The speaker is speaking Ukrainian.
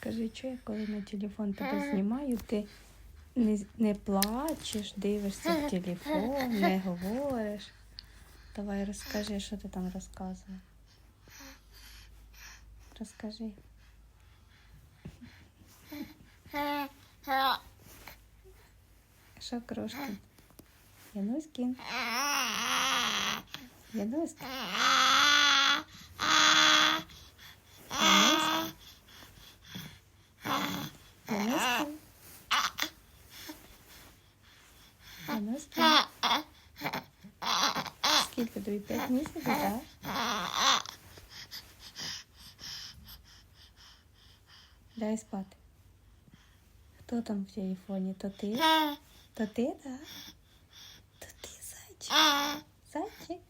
Скажи, що я коли на телефон тебе знімаю, ти не, не плачеш, дивишся в телефон, не говориш. Давай розкажи, що ти там розказував. Розкажи. Що крошки? Януськін. Януська. Януська. Скільки тобі? П'ять місяців, так? Дай спати. Хто там в телефоні? То ти? То ти, так? То ти. Зайчик. Зайчик.